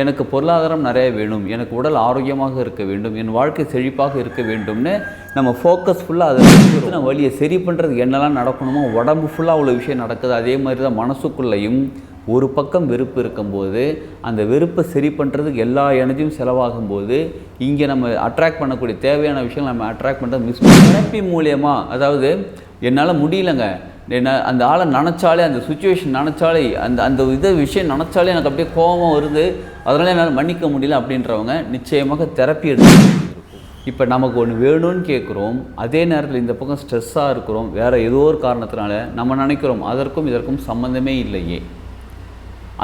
எனக்கு பொருளாதாரம் நிறைய வேணும் எனக்கு உடல் ஆரோக்கியமாக இருக்க வேண்டும் என் வாழ்க்கை செழிப்பாக இருக்க வேண்டும்னு நம்ம ஃபோக்கஸ் ஃபுல்லாக அதை வச்சு நம்ம வழியை சரி பண்ணுறது என்னெல்லாம் நடக்கணுமோ உடம்பு ஃபுல்லாக அவ்வளோ விஷயம் நடக்குது. அதே மாதிரி தான் மனசுக்குள்ளேயும் ஒரு பக்கம் வெறுப்பு இருக்கும்போது அந்த வெறுப்பை சரி பண்ணுறதுக்கு எல்லா எனர்ஜியும் செலவாகும் போது இங்கே நம்ம அட்ராக்ட் பண்ணக்கூடிய தேவையான விஷயங்கள் நம்ம அட்ராக்ட் பண்ணுறது மிஸ் தெரப்பி மூலியமாக அதாவது என்னால் முடியலங்க. என்ன அந்த ஆளை நினச்சாலே அந்த சுச்சுவேஷன் நினச்சாலே அந்த அந்த இதை விஷயம் நினச்சாலே எனக்கு அப்படியே கோபம் வருது. அதனால் என்னால் மன்னிக்க முடியல அப்படின்றவங்க நிச்சயமாக தெரப்பி எடுத்து இப்போ நமக்கு ஒன்று வேணும்னு கேட்குறோம் அதே நேரத்தில் இந்த பக்கம் ஸ்ட்ரெஸ்ஸாக இருக்கிறோம். வேறு ஏதோ ஒரு காரணத்தினால நம்ம நினைக்கிறோம் அதற்கும் இதற்கும் சம்மந்தமே இல்லையே.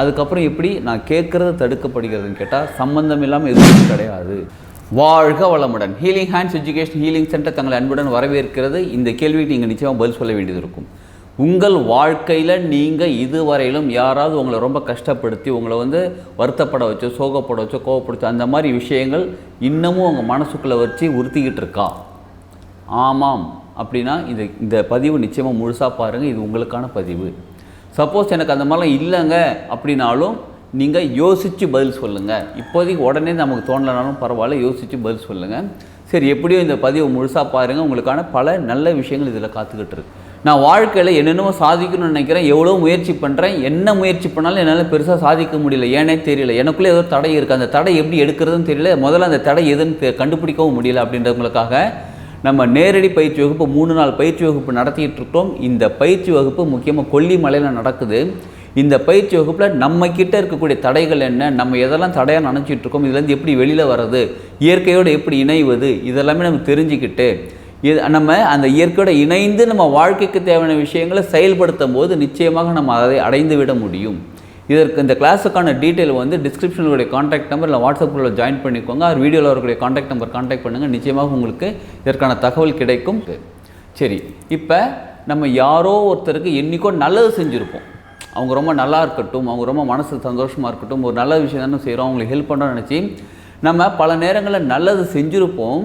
அதுக்கப்புறம் எப்படி நான் கேட்குறது தடுக்கப்படுகிறதுன்னு கேட்டால் சம்மந்தம் இல்லாமல் எதுவும் கிடையாது. வாழ்க வளமுடன். Healing hands education healing center தங்களை அன்புடன் வரவேற்கிறது. இந்த கேள்விக்கு நீங்கள் நிச்சயமாக பதில் சொல்ல வேண்டியது இருக்கும். உங்கள் வாழ்க்கையில் நீங்கள் இதுவரையிலும் யாராவது உங்களை ரொம்ப கஷ்டப்படுத்தி உங்களை வந்து வருத்தப்பட வச்சோ சோகப்பட வச்சோ கோவப்படுச்சோ அந்த மாதிரி விஷயங்கள் இன்னமும் உங்கள் மனசுக்குள்ளே வச்சு உறுத்திக்கிட்டு இருக்கா? ஆமாம். அப்படின்னா இது இந்த பதிவு நிச்சயமாக முழுசாக பாருங்கள் இது உங்களுக்கான பதிவு. சப்போஸ் எனக்கு அந்த மாதிரிலாம் இல்லைங்க அப்படின்னாலும் நீங்கள் யோசித்து பதில் சொல்லுங்கள் இப்போதைக்கு உடனே நமக்கு தோணலைனாலும் பரவாயில்ல யோசித்து பதில் சொல்லுங்கள் சரி எப்படியோ இந்த பதிவை முழுசாக பாருங்கள் உங்களுக்கான பல நல்ல விஷயங்கள் இதில் காத்துக்கிட்டு இருக்கு. நான் வாழ்க்கையில் என்னென்னமோ சாதிக்கணும்னு நினைக்கிறேன் எவ்வளோ முயற்சி பண்ணுறேன் என்ன முயற்சி பண்ணாலும் என்னால் பெருசாக சாதிக்க முடியல ஏனே தெரியல. எனக்குள்ளே ஏதோ தடை இருக்குது அந்த தடை எப்படி எடுக்கிறதுன்னு தெரியல. முதல்ல அந்த தடை எதுன்னு கண்டுபிடிக்கவும் முடியல அப்படின்றவங்களுக்காக நம்ம நேரடி பயிற்சி வகுப்பு மூணு நாள் பயிற்சி வகுப்பு நடத்திக்கிட்டு இருக்கோம். இந்த பயிற்சி வகுப்பு முக்கியமாக கொல்லிமலையில் நடக்குது. இந்த பயிற்சி வகுப்பில் நம்ம கிட்ட இருக்கக்கூடிய தடைகள் என்ன? நம்ம எதெல்லாம் தடையாக நினச்சிட்டு இருக்கோம்? இதுலேருந்து எப்படி வெளியில் வர்றது? இயற்கையோடு எப்படி இணைவது? இதெல்லாமே நம்ம தெரிஞ்சுக்கிட்டு இது நம்ம அந்த இயற்கையோட இணைந்து நம்ம வாழ்க்கைக்கு தேவையான விஷயங்களை செயல்படுத்தும் போது நிச்சயமாக நம்ம அதை அடைந்து விட முடியும். இதற்கு இந்த கிளாஸுக்கான டீட்டெயில் வந்து டிஸ்கிரிப்ஷனுடைய காண்டாக்ட் நம்பர் இல்லை வாட்ஸ்அப் குரூப்பில் ஜாயின் பண்ணிக்கோங்க. அவர் வீடியோவில் வரக்கூடிய காண்டாக்ட் நம்பர் காண்டாக்ட் பண்ணுங்கள் நிச்சயமாக உங்களுக்கு இதற்கான தகவல் கிடைக்கும். சரி இப்போ நம்ம யாரோ ஒருத்தருக்கு என்றைக்கோ நல்லது செஞ்சுருப்போம். அவங்க ரொம்ப நல்லா இருக்கட்டும் அவங்க ரொம்ப மனசு சந்தோஷமாக இருக்கட்டும் ஒரு நல்ல விஷயம் தானே செய்கிறோம் அவங்களுக்கு ஹெல்ப் பண்ணுறோம்னு நினச்சி நம்ம பல நேரங்களில் நல்லது செஞ்சுருப்போம்.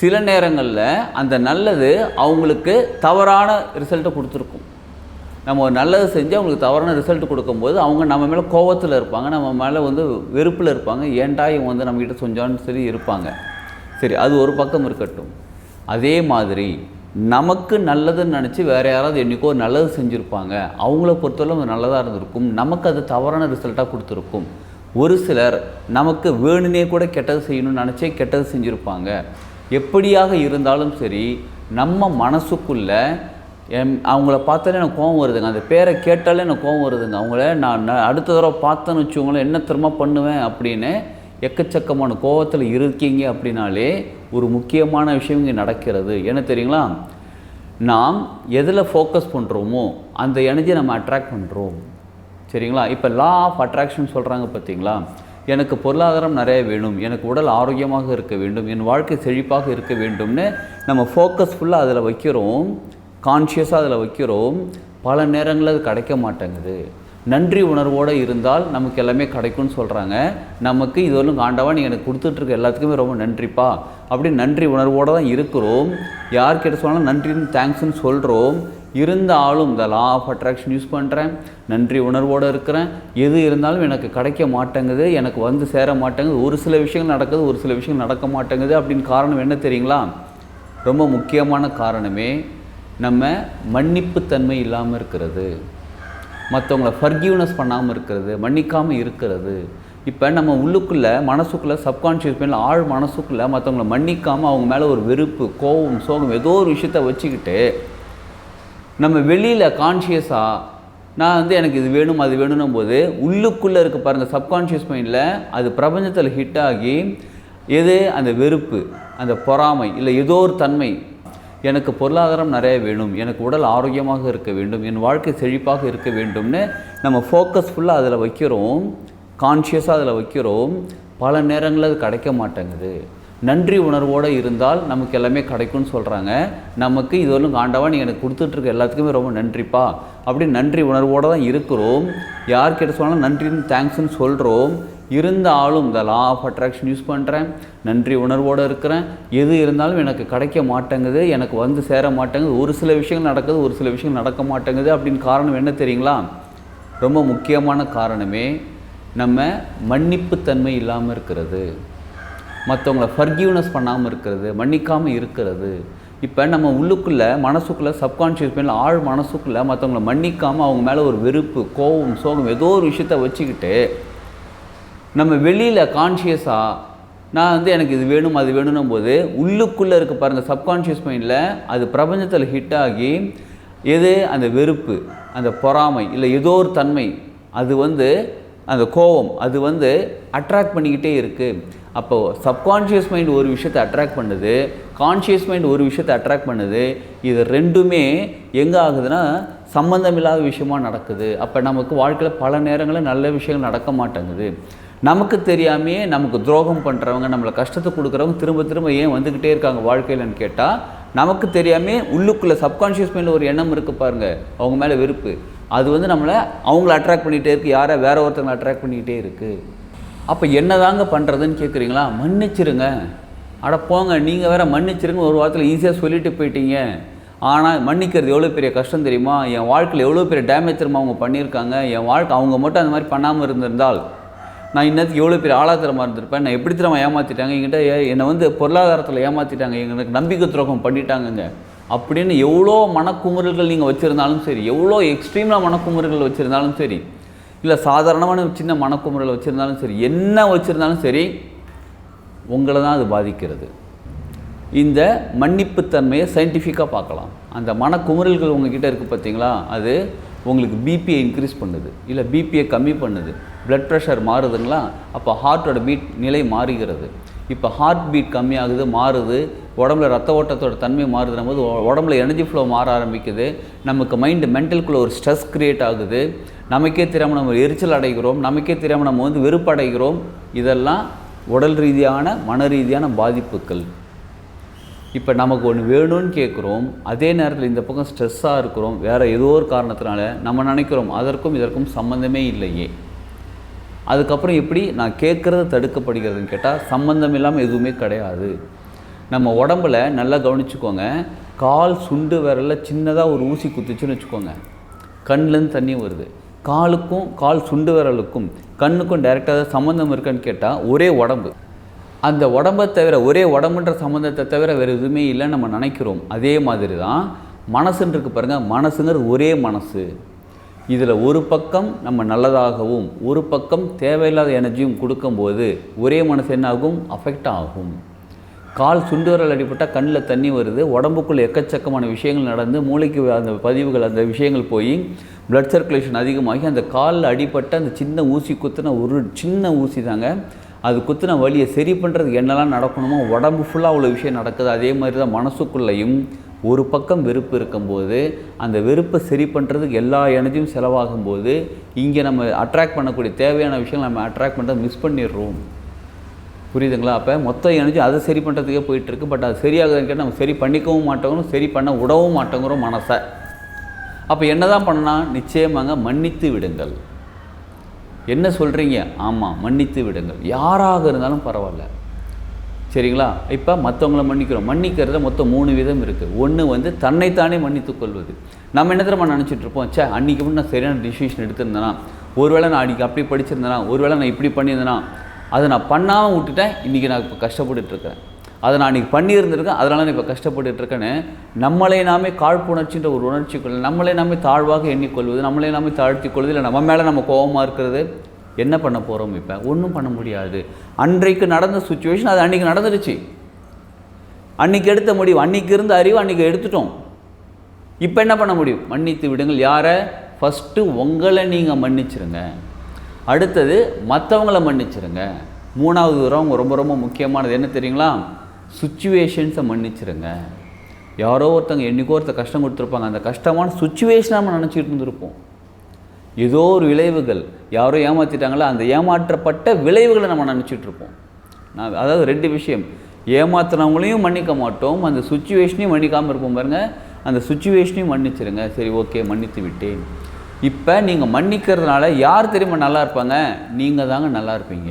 சில நேரங்களில் அந்த நல்லது அவங்களுக்கு தவறான ரிசல்ட்டை கொடுத்துருக்கும். நம்ம ஒரு நல்லது செஞ்சு அவங்களுக்கு தவறான ரிசல்ட் கொடுக்கும்போது அவங்க நம்ம மேலே கோவத்தில் இருப்பாங்க நம்ம மேலே வந்து வெறுப்பில் இருப்பாங்க. ஏன்டா இவங்க வந்து நம்மக்கிட்ட செஞ்சான்னு சொல்லி இருப்பாங்க. சரி அது ஒரு பக்கம் இருக்கட்டும். அதே மாதிரி நமக்கு நல்லதுன்னு நினச்சி வேறு யாராவது என்றைக்கோ நல்லது செஞ்சுருப்பாங்க. அவங்கள பொறுத்தவரை அது நல்லதாக இருந்திருக்கும். நமக்கு அது தவறான ரிசல்ட்டாக கொடுத்துருக்கும். ஒரு சிலர் நமக்கு வேணுனே கூட கெட்டது செய்யணும்னு நினச்சே கெட்டது செஞ்சுருப்பாங்க. எப்படியாக இருந்தாலும் சரி நம்ம மனசுக்குள்ளே என் அவங்கள பார்த்தாலே எனக்கு கோவம் வருதுங்க. அந்த பேரை கேட்டாலே எனக்கு கோவம் வருதுங்க. அவங்கள நான் அடுத்த தடவை பார்த்தேன்னு வச்சுக்கோங்களேன் என்ன திரும்ப பண்ணுவேன் அப்படின்னு எக்கச்சக்கமான கோவத்தில் இருக்கீங்க அப்படின்னாலே ஒரு முக்கியமான விஷயம் இங்கே நடக்கிறது. என்ன தெரியுங்களா? நாம் எதில் ஃபோக்கஸ் பண்ணுறோமோ அந்த எனர்ஜியை நம்ம அட்ராக்ட் பண்ணுறோம் சரிங்களா? இப்போ லா ஆஃப் அட்ராக்ஷன் சொல்கிறாங்க பார்த்தீங்களா எனக்கு பொருளாதாரம் நிறைய வேணும் எனக்கு உடல் ஆரோக்கியமாக இருக்க வேண்டும் என் வாழ்க்கை செழிப்பாக இருக்க வேண்டும்னு நம்ம ஃபோக்கஸ் ஃபுல்லாக அதில் வைக்கிறோம் கான்ஷியஸாக அதில் வைக்கிறோம் பல நேரங்களில் அது கிடைக்க மாட்டேங்குது. நன்றி உணர்வோடு இருந்தால் நமக்கு எல்லாமே கிடைக்கும்னு சொல்கிறாங்க நமக்கு இது ஒன்றும் ஆண்டவா நீங்கள் எனக்கு கொடுத்துட்ருக்க எல்லாத்துக்குமே ரொம்ப நன்றிப்பா. அப்படி நன்றி உணர்வோடு தான் இருக்கிறோம். யார்கிட்ட சொன்னாலும் நன்றின்னு தேங்க்ஸ்னு சொல்கிறோம் இருந்தாலும் இந்த லா ஆஃப் அட்ராக்ஷன் யூஸ் பண்ணுறேன் நன்றி உணர்வோடு இருக்கிறேன். எது இருந்தாலும் எனக்கு கிடைக்க மாட்டேங்குது எனக்கு வந்து சேர மாட்டேங்குது ஒரு சில விஷயங்கள் நடக்குது ஒரு சில விஷயங்கள் நடக்க மாட்டேங்குது அப்படின்னு காரணம் என்ன தெரியுங்களா? ரொம்ப முக்கியமான காரணமே நம்ம மன்னிப்புத்தன்மை இல்லாமல் இருக்கிறது. மற்றவங்கள ஃபர்கியூனஸ் பண்ணாமல் இருக்கிறது மன்னிக்காமல் இருக்கிறது. இப்போ நம்ம உள்ளுக்குள்ளே மனசுக்குள்ளே சப்கான்ஷியஸ் மைண்டில் ஆழ் மனசுக்குள்ளே மற்றவங்கள மன்னிக்காமல் அவங்க மேலே ஒரு வெறுப்பு கோபம் சோகம் ஏதோ ஒரு விஷயத்த வச்சுக்கிட்டு நம்ம வெளியில் கான்ஷியஸாக நான் வந்து எனக்கு இது வேணும் அது வேணும் போது உள்ளுக்குள்ளே இருக்க பாருங்கள் சப்கான்ஷியஸ் மைண்டில் அது பிரபஞ்சத்தில் ஹிட் ஆகி எது? அந்த வெறுப்பு அந்த பொறாமை இல்லை ஏதோ ஒரு தன்மை. எனக்கு பொருளாதாரம் நிறைய வேணும் எனக்கு உடல் ஆரோக்கியமாக இருக்க வேண்டும் என் வாழ்க்கை செழிப்பாக இருக்க வேண்டும்னு நம்ம ஃபோக்கஸ் ஃபுல்லாக அதில் வைக்கிறோம் கான்ஷியஸாக அதில் வைக்கிறோம் பல நேரங்களில் அது கிடைக்க மாட்டேங்குது. நன்றி உணர்வோடு இருந்தால் நமக்கு எல்லாமே கிடைக்கும்னு சொல்கிறாங்க நமக்கு இதுவரையும் ஆண்டவா நீ எனக்கு கொடுத்துட்ருக்க எல்லாத்துக்குமே ரொம்ப நன்றிப்பா. அப்படி நன்றி உணர்வோடு தான் இருக்கிறோம். யார்கிட்ட சொன்னாலும் நன்றின்னு தேங்க்ஸ்னு சொல்கிறோம் இருந்தாலும் இந்த லா ஆஃப் அட்ராக்ஷன் யூஸ் பண்ணுறேன் நன்றி உணர்வோடு இருக்கிறேன். எது இருந்தாலும் எனக்கு கிடைக்க மாட்டேங்குது எனக்கு வந்து சேர மாட்டேங்குது. ஒரு சில விஷயங்கள் நடக்குது ஒரு சில விஷயங்கள் நடக்க மாட்டேங்குது அப்படின்னு காரணம் என்ன தெரியுங்களா? ரொம்ப முக்கியமான காரணமே நம்ம மன்னிப்புத்தன்மை இல்லாமல் இருக்கிறது. மற்றவங்கள ஃபர்கியூனஸ் பண்ணாமல் இருக்கிறது மன்னிக்காமல் இருக்கிறது. இப்போ நம்ம உள்ளுக்குள்ளே மனசுக்குள்ளே சப்கான்ஷியஸ் மைண்டில் ஆழ் மனசுக்குள்ளே மற்றவங்கள மன்னிக்காமல் அவங்க மேலே ஒரு வெறுப்பு கோபம் சோகம் ஏதோ ஒரு விஷயத்த வச்சுக்கிட்டு நம்ம வெளியில் கான்ஷியஸாக நான் வந்து எனக்கு இது வேணும் அது வேணும்னும் போது உள்ளுக்குள்ளே இருக்க பாருங்கள் சப்கான்ஷியஸ் மைண்டில் அது பிரபஞ்சத்தில் ஹிட் ஆகி எது? அந்த வெறுப்பு அந்த பொறாமை இல்லை ஏதோ ஒரு தன்மை அது வந்து அந்த கோபம் அது வந்து அட்ராக்ட் பண்ணிக்கிட்டே இருக்குது அப்போ சப்கான்ஷியஸ் மைண்ட் ஒரு விஷயத்தை அட்ராக்ட் பண்ணுது கான்ஷியஸ் மைண்ட் ஒரு விஷயத்தை அட்ராக்ட் பண்ணுது இது ரெண்டுமே எங்கே ஆகுதுன்னா சம்மந்தம் இல்லாத விஷயமா நடக்குது. அப்போ நமக்கு வாழ்க்கையில் பல நேரங்களில் நல்ல விஷயங்கள் நடக்க மாட்டேங்குது. நமக்கு தெரியாமையே நமக்கு துரோகம் பண்ணுறவங்க நம்மளை கஷ்டத்தை கொடுக்குறவங்க திரும்ப திரும்ப ஏன் வந்துக்கிட்டே இருக்காங்க வாழ்க்கையிலன்னு கேட்டால் நமக்கு தெரியாமே உள்ளுக்குள்ளே சப்கான்ஷியஸ் மைண்டில் ஒரு எண்ணம் இருக்குது பாருங்கள் அவங்க மேலே வெறுப்பு. அது வந்து நம்மளை அவங்கள அட்ராக்ட் பண்ணிகிட்டே இருக்குது யாரை? வேற ஒருத்தவங்களை அட்ராக்ட் பண்ணிக்கிட்டே இருக்குது அப்போ என்னதாங்க பண்ணுறதுன்னு கேட்குறீங்களா மன்னிச்சிருங்க. அட போங்க நீங்கள் வேற மன்னிச்சிருங்க ஒரு வாரத்தில் ஈஸியாக சொல்லிட்டு போயிட்டீங்க. ஆனால் மன்னிக்கிறது எவ்வளோ பெரிய கஷ்டம் தெரியுமா? என் வாழ்க்கையில் எவ்வளோ பெரிய டேமேஜ் திரும்ப அவங்க பண்ணியிருக்காங்க? என் வாழ்க்கை அவங்க மட்டும் அந்த மாதிரி பண்ணாமல் இருந்திருந்தால் நான் இன்னத்துக்கு எவ்வளோ பெரிய ஆளாத்திரமாக இருந்திருப்பேன்? நான் எப்படி திரும்ப ஏமாற்றிட்டாங்க என்கிட்ட என்னை வந்து பொருளாதாரத்தில் ஏமாற்றிட்டாங்க எங்களுக்கு நம்பிக்கை துரோகம் பண்ணிட்டாங்கங்க. அப்படின்னு எவ்வளோ மனக்குமுறல்கள் நீங்கள் வச்சுருந்தாலும் சரி எவ்வளோ எக்ஸ்ட்ரீமாக மனக்குமுறல்கள் வச்சுருந்தாலும் சரி இல்லை சாதாரணமான சின்ன மனக்குமுறல் வச்சுருந்தாலும் சரி என்ன வச்சுருந்தாலும் சரி உங்களை தான் அது பாதிக்கிறது. இந்த மன்னிப்புத்தன்மையை சயின்டிஃபிக்காக பார்க்கலாம். அந்த மனக்குமுறல்கள் உங்ககிட்ட இருக்குது பார்த்தீங்களா? அது உங்களுக்கு பிபியை இன்க்ரீஸ் பண்ணுது. இல்லை பிபியை கம்மி பண்ணுது. ப்ளட் ப்ரெஷர் மாறுதுங்களா? அப்போ ஹார்ட்டோட பீட் நிலை மாறுகிறது. இப்போ ஹார்ட் பீட் கம்மியாகுது மாறுது. உடம்புல ரத்த ஓட்டத்தோட தன்மை மாறுதுன போது உடம்புல எனர்ஜி ஃப்ளோ மாற ஆரம்பிக்குது. நமக்கு மைண்டு மென்டலுக்குள்ளே ஒரு ஸ்ட்ரெஸ் க்ரியேட் ஆகுது. நமக்கே தெரியாமல் நம்ம எரிச்சல் அடைகிறோம். நமக்கே தெரியாமல் நம்ம வந்து வெறுப்படைகிறோம் இதெல்லாம் உடல் ரீதியான மன ரீதியான பாதிப்புகள். இப்போ நமக்கு ஒன்று வேணும்னு கேட்குறோம் அதே நேரத்தில் இந்த பக்கம் ஸ்ட்ரெஸ்ஸாக இருக்கிறோம். வேறு ஏதோ ஒரு காரணத்தினால நம்ம நினைக்கிறோம் அதற்கும் இதற்கும் சம்மந்தமே இல்லையே. அதுக்கப்புறம் எப்படி நான் கேட்குறது தடுக்கப்படுகிறதுன்னு கேட்டால் சம்மந்தம் இல்லாமல் எதுவுமே கிடையாது. நம்ம உடம்புல நல்லா கவனிச்சுக்கோங்க. கால் சுண்டு விரலில் சின்னதாக ஒரு ஊசி குத்துச்சுன்னு வச்சுக்கோங்க. கண்லேருந்து தண்ணி வருது. காலுக்கும் கால் சுண்டு விரலுக்கும் கண்ணுக்கும் டைரெக்டாக சம்மந்தம் இருக்கான்னு கேட்டால் ஒரே உடம்பு. அந்த உடம்பை தவிர ஒரே உடம்புன்ற சம்மந்தத்தை தவிர வேறு எதுவுமே இல்லைன்னு நம்ம நினைக்கிறோம். அதே மாதிரி தான் மனசுன்னு இருக்கு பாருங்கள் மனசுங்கிறது ஒரே மனசு. இதில் ஒரு பக்கம் நம்ம நல்லதாகவும் ஒரு பக்கம் தேவையில்லாத எனர்ஜியும் கொடுக்கும்போது ஒரே மனசு என்ன ஆகும்? அஃபெக்ட் ஆகும். கால் சுண்டு விரல் கண்ணில் தண்ணி வருது உடம்புக்குள்ள எக்கச்சக்கமான விஷயங்கள் நடந்து மூளைக்கு அந்த பதிவுகள் அந்த விஷயங்கள் போய் பிளட் சர்க்குலேஷன் அதிகமாகி அந்த காலில் அடிப்பட்ட அந்த சின்ன ஊசி குத்துன ஒரு சின்ன ஊசி தாங்க. அது குத்துன வலியை சரி பண்ணுறதுக்கு என்னெல்லாம் நடக்கணுமோ உடம்பு ஃபுல்லாக அவ்வளோ விஷயம் நடக்குது. அதே மாதிரி தான் மனசுக்குள்ளேயும் ஒரு பக்கம் வெறுப்பு இருக்கும்போது அந்த வெறுப்பை சரி பண்ணுறதுக்கு எல்லா எனர்ஜியும் செலவாகும் போது இங்கே நம்ம அட்ராக்ட் பண்ணக்கூடிய தேவையான விஷயங்கள் நம்ம அட்ராக்ட் பண்ணுறதை மிஸ் பண்ணிடுறோம். புரியுதுங்களா? அப்போ மொத்த எனர்ஜி அதை சரி பண்ணுறதுக்கே போயிட்டுருக்கு. பட் அது சரியாகுதுன்னு கேட்டால் நம்ம சரி பண்ணிக்கவும் மாட்டோங்கிறோம் சரி பண்ண விடவும் மாட்டோங்கிறோம் மனசை. அப்போ என்ன தான் பண்ணால் நிச்சயமாக மன்னித்து விடுங்கள். என்ன சொல்கிறீங்க ஆமாம் மன்னித்து விடுங்கள். யாராக இருந்தாலும் பரவாயில்ல. சரிங்களா? இப்போ மற்றவங்கள மன்னிக்கிறோம். மன்னிக்கிறத மொத்தம் மூணு விதம் இருக்குது ஒன்று வந்து தன்னைத்தானே மன்னித்து கொள்வது. நம்ம என்ன தரமாக நினச்சிட்ருப்போம் இருப்போம்? அன்றைக்கி மட்டும் நான் சரியான டிசிஷன் எடுத்திருந்தேனா? ஒருவேளை நான் அன்றைக்கி அப்படி படிச்சிருந்தேனா? ஒருவேளை நான் இப்படி பண்ணியிருந்தேனா? அதை நான் பண்ணாமல் விட்டுட்டேன். இன்றைக்கி நான் இப்போ கஷ்டப்பட்டுட்ருக்கேன். அதை நான் அன்றைக்கி பண்ணியிருந்திருக்கேன். அதனால் நான் இப்போ கஷ்டப்பட்டுட்ருக்கேன்னு நம்மளே நாமே காழ்ப்புணர்ச்சின்ற ஒரு உணர்ச்சிக்குள்ள நம்மளே நாமே தாழ்வாக எண்ணிக்கொள்வது நம்மளே நாமே தாழ்த்தி கொள்வது இல்லை நம்ம மேலே நம்ம கோபமாக இருக்கிறது என்ன பண்ண போகிறோம் இப்போ? ஒன்றும் பண்ண முடியாது. அன்றைக்கு நடந்த சுச்சுவேஷன் அது அன்றைக்கி நடந்துடுச்சு. அன்றைக்கி எடுத்த முடிவு அன்றைக்கி இருந்த அறிவு அன்றைக்கி எடுத்துட்டோம். இப்போ என்ன பண்ண முடியும்? மன்னித்து விடுங்கள். யாரை? ஃபஸ்ட்டு உங்களை நீங்கள் மன்னிச்சிருங்க. அடுத்தது மற்றவங்கள மன்னிச்சிருங்க. மூணாவது தூரம் ரொம்ப ரொம்ப முக்கியமானது. என்ன தெரியுங்களா? சுச்சுவேஷன்ஸை மன்னிச்சிருங்க. யாரோ ஒருத்தங்க என்றைக்கோ ஒருத்தர் கஷ்டம் கொடுத்துருப்பாங்க. அந்த கஷ்டமான சுச்சுவேஷனாக நம்ம நினச்சிட்டு இருந்திருப்போம். ஏதோ ஒரு விளைவுகள். யாரோ ஏமாற்றிட்டாங்களோ அந்த ஏமாற்றப்பட்ட விளைவுகளை நம்ம நினச்சிட்ருப்போம் நான் அதாவது ரெண்டு விஷயம். ஏமாத்துறவங்களையும் மன்னிக்க மாட்டோம். அந்த சுச்சுவேஷனையும் மன்னிக்காமல் இருப்போம் பாருங்கள் அந்த சுச்சுவேஷனையும் மன்னிச்சிருங்க. சரி ஓகே மன்னித்து விட்டேன். இப்போ நீங்கள் மன்னிக்கிறதுனால யார் தெரியுமா நல்லா இருப்பாங்க? நீங்கள் தாங்க நல்லா இருப்பீங்க.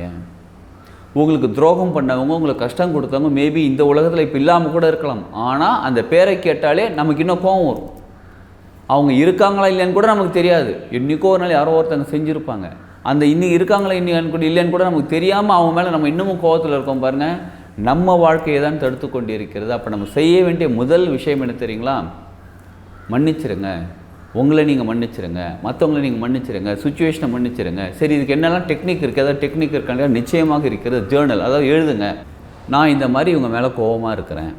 உங்களுக்கு துரோகம் பண்ணவங்க உங்களுக்கு கஷ்டம் கொடுத்தவங்க மேபி இந்த உலகத்தில் இப்போ இல்லாமல் கூட இருக்கலாம். ஆனால் அந்த பேரை கேட்டாலே நமக்கு இன்னும் கோவம் வரும். அவங்க இருக்காங்களா இல்லைன்னு கூட நமக்கு தெரியாது. என்றைக்கோ ஒரு நாள் யாரோ ஒருத்தங்க செஞ்சுருப்பாங்க. அந்த இன்னும் இருக்காங்களா இன்னும் கூட இல்லைன்னு கூட நமக்கு தெரியாமல் அவங்க மேலே நம்ம இன்னமும் கோவத்தில் இருக்கோம் பாருங்கள் நம்ம வாழ்க்கையை தான் தடுத்து கொண்டு இருக்கிறது அப்போ நம்ம செய்ய வேண்டிய முதல் விஷயம் என்ன தெரியுங்களா? மன்னிச்சிருங்க. உங்களை நீங்கள் மன்னிச்சிருங்க மற்றவங்களை நீங்கள் மன்னிச்சிருங்க சுச்சுவேஷனை மன்னிச்சிருங்க. சரி இதுக்கு என்னெல்லாம் டெக்னிக் இருக்குது ஏதாவது டெக்னிக் இருக்காங்க நிச்சயமாக இருக்கிறது ஜேர்னல் அதாவது எழுதுங்க. நான் இந்த மாதிரி இவங்க மேலே கோபமாக இருக்கிறேன்.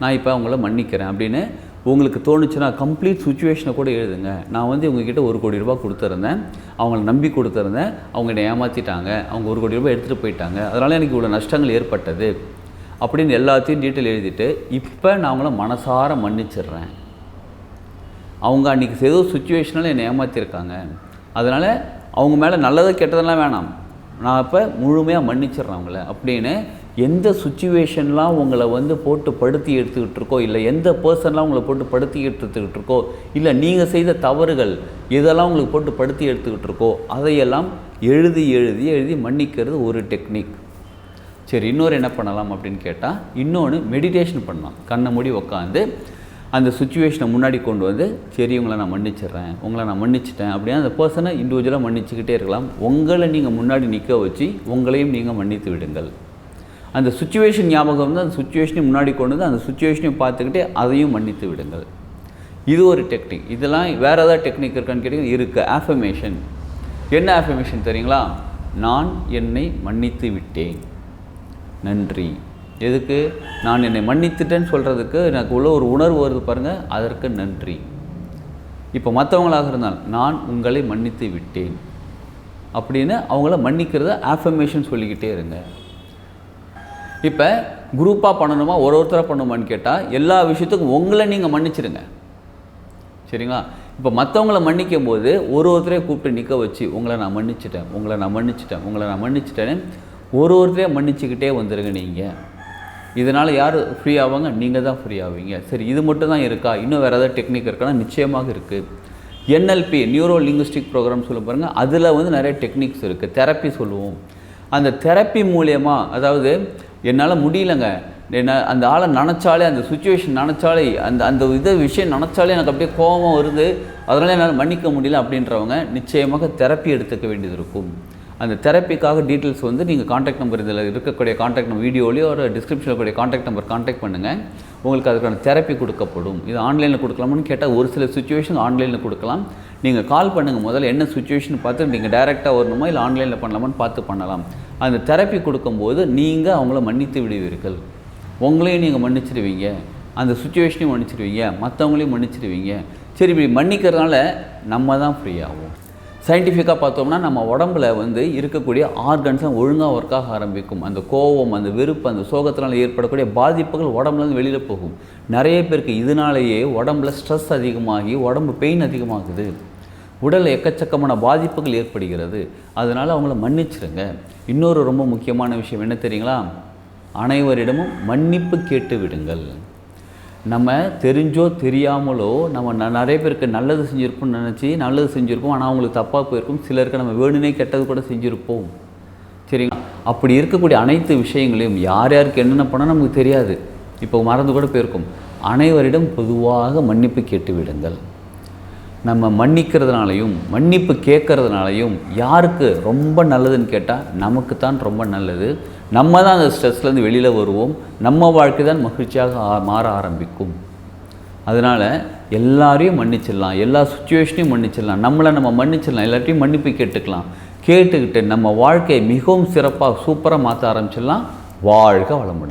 நான் இப்போ அவங்கள மன்னிக்கிறேன் அப்படின்னு உங்களுக்கு தோணுச்சுன்னா கம்ப்ளீட் சுச்சுவேஷனை கூட எழுதுங்க. நான் வந்து இவங்ககிட்ட ஒரு கோடி ரூபாய் கொடுத்துருந்தேன். அவங்கள நம்பி கொடுத்துருந்தேன். அவங்க என்னை ஏமாற்றிட்டாங்க அவங்க ஒரு கோடி ரூபாய் எடுத்துகிட்டு போயிட்டாங்க. அதனால் எனக்கு இவ்வளோ நஷ்டங்கள் ஏற்பட்டது அப்படின்னு எல்லாத்தையும் டீட்டெயில் எழுதிட்டு இப்போ நான் அவங்கள மனசார மன்னிச்சிடுறேன். அவங்க அன்றைக்கி ஏதோ சுச்சுவேஷனில் என்னை ஏமாற்றிருக்காங்க அதனால் அவங்க மேலே நல்லது கெட்டதெல்லாம் வேணாம். நான் இப்போ முழுமையாக மன்னிச்சிடுறேன் அவங்கள. அப்படின்னு எந்த சுச்சுவேஷன்லாம் உங்களை வந்து போட்டு படுத்தி எடுத்துக்கிட்டு இருக்கோ இல்லை எந்த பர்சன்லாம் உங்களை போட்டு படுத்தி எடுத்துக்கிட்டு இருக்கோ இல்லை நீங்கள் செய்த தவறுகள் இதெல்லாம் உங்களுக்கு போட்டு படுத்தி எடுத்துக்கிட்டு இருக்கோ அதையெல்லாம் எழுதி எழுதி எழுதி மன்னிக்கிறது ஒரு டெக்னிக் சரி இன்னொரு என்ன பண்ணலாம் அப்படின்னு கேட்டால் இன்னொன்று மெடிடேஷன் பண்ணலாம். கண்ணை மூடி உட்காந்து அந்த சுச்சுவேஷனை முன்னாடி கொண்டு வந்து சரி உங்களை நான் மன்னிச்சிடுறேன். உங்களை நான் மன்னிச்சிட்டேன். அப்படின்னா அந்த பர்சனை இண்டிவிஜுவலாக மன்னிச்சுக்கிட்டே இருக்கலாம். உங்களை நீங்கள் முன்னாடி நிற்க வச்சு உங்களையும் நீங்கள் மன்னித்து விடுங்கள். அந்த சுச்சுவேஷன் ஞாபகம் வந்து அந்த சுச்சுவேஷனையும் முன்னாடி கொண்டு வந்து அந்த சுச்சுவேஷனையும் பார்த்துக்கிட்டே அதையும் மன்னித்து விடுங்கள். இது ஒரு டெக்னிக் இதெல்லாம் வேறு ஏதாவது டெக்னிக் இருக்கான்னு கேட்டிங்கன்னா இருக்குது ஆஃபமேஷன் என்ன ஆஃபமேஷன் தெரியுங்களா? நான் என்னை மன்னித்து விட்டேன். நன்றி. எதுக்கு? நான் என்னை மன்னித்துட்டேன்னு சொல்கிறதுக்கு எனக்கு உள்ள ஒரு உணர்வு வருது பாருங்கள் அதற்கு நன்றி. இப்போ மற்றவங்களாக இருந்தால் நான் உங்களை மன்னித்து விட்டேன். அப்படின்னு அவங்கள மன்னிக்கிறத ஆஃபர்மேஷன் சொல்லிக்கிட்டே இருங்க. இப்போ குரூப்பாக பண்ணணுமா ஒரு ஒருத்தராக பண்ணணுமான்னு கேட்டால் எல்லா விஷயத்துக்கும் உங்களை நீங்கள் மன்னிச்சிடுங்க சரிங்களா? இப்போ மற்றவங்கள மன்னிக்கும் போது ஒரு ஒருத்தரையும் கூப்பிட்டு நிற்க வச்சு உங்களை நான் மன்னிச்சிட்டேன் உங்களை நான் மன்னிச்சிட்டேன் உங்களை நான் மன்னிச்சிட்டேன்னு ஒரு ஒருத்தரையும் மன்னிச்சுக்கிட்டே வந்துடுங்க நீங்கள் இதனால் யார் ஃப்ரீ ஆவாங்க? நீங்கள் தான் ஃப்ரீ ஆவீங்க. சரி இது மட்டும் தான் இருக்கா? இன்னும் வேறு ஏதாவது டெக்னிக் இருக்கான்னா நிச்சயமாக இருக்குது என்எல்பி நியூரோ லிங்குஸ்டிக் ப்ரோக்ராம் சொல்ல பாருங்கள் அதில் வந்து நிறைய டெக்னிக்ஸ் இருக்குது தெரப்பி சொல்லுவோம். அந்த தெரப்பி மூலயமா அதாவது என்னால் முடியலங்க. என்ன அந்த ஆளை நினச்சாலே அந்த சுச்சுவேஷன் நினச்சாலே அந்த அந்த இது விஷயம் நினச்சாலே எனக்கு அப்படியே கோபம் வருது. அதனால் என்னால் மன்னிக்க முடியல அப்படின்றவங்க நிச்சயமாக தெரப்பி எடுத்துக்க வேண்டியது இருக்கும். அந்த தெரப்பிக்காக டீட்டெயில்ஸ் வந்து நீங்கள் காண்டாக்ட் நம்பர் இதில் இருக்கக்கூடிய காண்டாக்ட் நம்பர் வீடியோலேயோ ஒரு டிஸ்கிரிப்ஷனில் கூடிய காண்டாக்ட் நம்பர் காண்டாக்ட் பண்ணுங்கள் உங்களுக்கு அதுக்கான தெரப்பி கொடுக்கப்படும். இது ஆன்லைனில் கொடுக்கலாம்னு கேட்டால் ஒரு சில சுச்சுவேஷன் ஆன்லைனில் கொடுக்கலாம். நீங்கள் கால் பண்ணுங்கள் முதல்ல என்ன சுச்சுவேஷன் பார்த்து நீங்கள் டைரெக்டாக வரணுமா இல்லை ஆன்லைனில் பண்ணலாமான்னு பார்த்து பண்ணலாம். அந்த தெரப்பி கொடுக்கும்போது நீங்கள் அவங்கள மன்னித்து விடுவீர்கள். உங்களையும் நீங்கள் மன்னிச்சிடுவீங்க அந்த சுச்சுவேஷனையும் மன்னிச்சிடுவீங்க மற்றவங்களையும் மன்னிச்சிடுவீங்க சரி இப்படி மன்னிக்கிறதுனால நம்ம தான் ஃப்ரீ ஆகும் சயின்டிஃபிக்காக பார்த்தோம்னா நம்ம உடம்புல வந்து இருக்கக்கூடிய ஆர்கன்ஸும் ஒழுங்காக ஒர்க் ஆக ஆரம்பிக்கும். அந்த கோவம் அந்த வெறுப்பு அந்த சோகத்தினால் ஏற்படக்கூடிய பாதிப்புகள் உடம்புலேருந்து வெளியில் போகும். நிறைய பேருக்கு இதனாலேயே உடம்புல ஸ்ட்ரெஸ் அதிகமாகி உடம்பு பெயின் அதிகமாகுது. உடல் எக்கச்சக்கமான பாதிப்புகள் ஏற்படுகிறது. அதனால் அவங்கள மன்னிச்சிருங்க. இன்னொரு ரொம்ப முக்கியமான விஷயம் என்ன தெரியுங்களா? அனைவரிடமும் மன்னிப்பு கேட்டு விடுங்கள். நம்ம தெரிஞ்சோ தெரியாமலோ நம்ம ந- நிறைய பேருக்கு நல்லது செஞ்சுருப்போம்னு நினச்சி நல்லது செஞ்சுருப்போம். ஆனால் அவங்களுக்கு தப்பாக போயிருக்கும். சிலருக்கு நம்ம வேணுனே கெட்டது கூட செஞ்சுருப்போம். சரிங்களா? அப்படி இருக்கக்கூடிய அனைத்து விஷயங்களையும் யார் யாருக்கு என்னென்ன பண்ணால் நமக்கு தெரியாது. இப்போ மறந்து கூட போயிருக்கும். அனைவரிடம் பொதுவாக மன்னிப்பு கேட்டு விடுங்கள். நம்ம மன்னிக்கிறதுனாலையும் மன்னிப்பு கேட்கறதுனாலையும் யாருக்கு ரொம்ப நல்லதுன்னு கேட்டால் நமக்கு தான் ரொம்ப நல்லது. நம்ம தான் அந்த ஸ்ட்ரெஸ்லேருந்து வெளியில் வருவோம். நம்ம வாழ்க்கை தான் மகிழ்ச்சியாக மாற ஆரம்பிக்கும். அதனால் எல்லாரையும் மன்னிச்சிடலாம். எல்லா சுச்சுவேஷனையும் மன்னிச்சிடலாம். நம்மளை நம்ம மன்னிச்சிடலாம். எல்லாத்தையும் மன்னிப்பு கேட்டுக்கலாம். கேட்டுக்கிட்டு நம்ம வாழ்க்கையை மிகவும் சிறப்பாக சூப்பராக மாற்ற ஆரம்பிச்சிடலாம். வாழ்க வளமுடன்.